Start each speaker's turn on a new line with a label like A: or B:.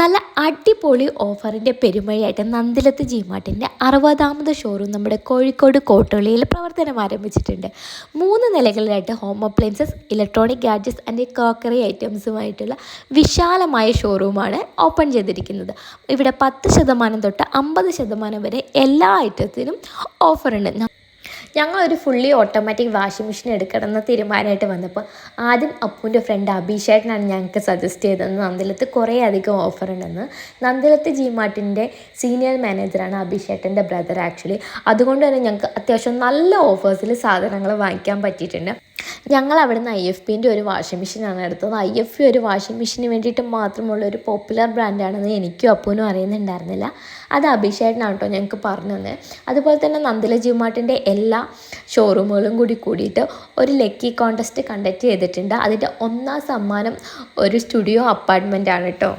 A: നല്ല അടിപൊളി ഓഫറിന്റെ പെരുമഴയായിട്ട് നന്ദിലത്ത് ജിമാർട്ടിന്റെ അറുപതാമത് ഷോറൂം നമ്മുടെ കോഴിക്കോട് കോട്ടോളിയിൽ പ്രവർത്തനം ആരംഭിച്ചിട്ടുണ്ട്. മൂന്ന് നിലകളിലായിട്ട് home appliances electronic gadgets and crockery ഐറ്റംസുമായിട്ടുള്ള വിശാലമായ ഷോറൂമാണ് ഓപ്പൺ ചെയ്തിരിക്കുന്നത്. ഇവിടെ പത്ത് ശതമാനം തൊട്ട് അമ്പത് ശതമാനം വരെ എല്ലാ ഐറ്റത്തിനും ഓഫറുണ്ട് ഞങ്ങളൊരു ഫുള്ളി ഓട്ടോമാറ്റിക് വാഷിംഗ് മെഷീൻ എടുക്കണമെന്ന് തീരുമാനമായിട്ട് വന്നപ്പോൾ ആദ്യം അപ്പുവിന്റെ ഫ്രണ്ട് അഭിഷേകനാണ് ഞങ്ങൾക്ക് സജസ്റ്റ് ചെയ്തത് നന്ദിലത്ത് കുറേ അധികം ഓഫർ ഉണ്ടെന്ന്. നന്ദിലത്ത് ജി മാർട്ടിന്റെ സീനിയർ മാനേജറാണ് അഭിഷേകന്റെ ബ്രദർ ആക്ച്വലി അതുകൊണ്ട് തന്നെ ഞങ്ങൾക്ക് അത്യാവശ്യം നല്ല ഓഫേഴ്സിൽ സാധനങ്ങൾ വാങ്ങിക്കാൻ പറ്റിയിട്ടുണ്ട്. ഞങ്ങൾ അവിടെ നിന്ന് ഐ എഫ് പിന്റെ ഒരു വാഷിംഗ് മെഷീനാണ് എടുത്തത്. ഐ എഫ് പി ഒരു വാഷിംഗ് മെഷീന് വേണ്ടിയിട്ട് മാത്രമുള്ള ഒരു പോപ്പുലർ ബ്രാൻഡാണെന്ന് എനിക്കും അപ്പൂനും അറിയുന്നുണ്ടായിരുന്നില്ല. അത് അഭിഷേകനാണ് കേട്ടോ ഞങ്ങൾക്ക് പറഞ്ഞു തന്നെ. അതുപോലെ തന്നെ നന്ദില ജിമാർട്ടിന്റെ എല്ലാ ഷോറൂമുകളും കൂടി കൂടിയിട്ട് ഒരു ലക്കി കോൺടെസ്റ്റ് കണ്ടക്ട് ചെയ്തിട്ടുണ്ട്. അതിന്റെ ഒന്നാം സമ്മാനം ഒരു സ്റ്റുഡിയോ അപ്പാർട്ട്മെന്റ് ആണ് കേട്ടോ.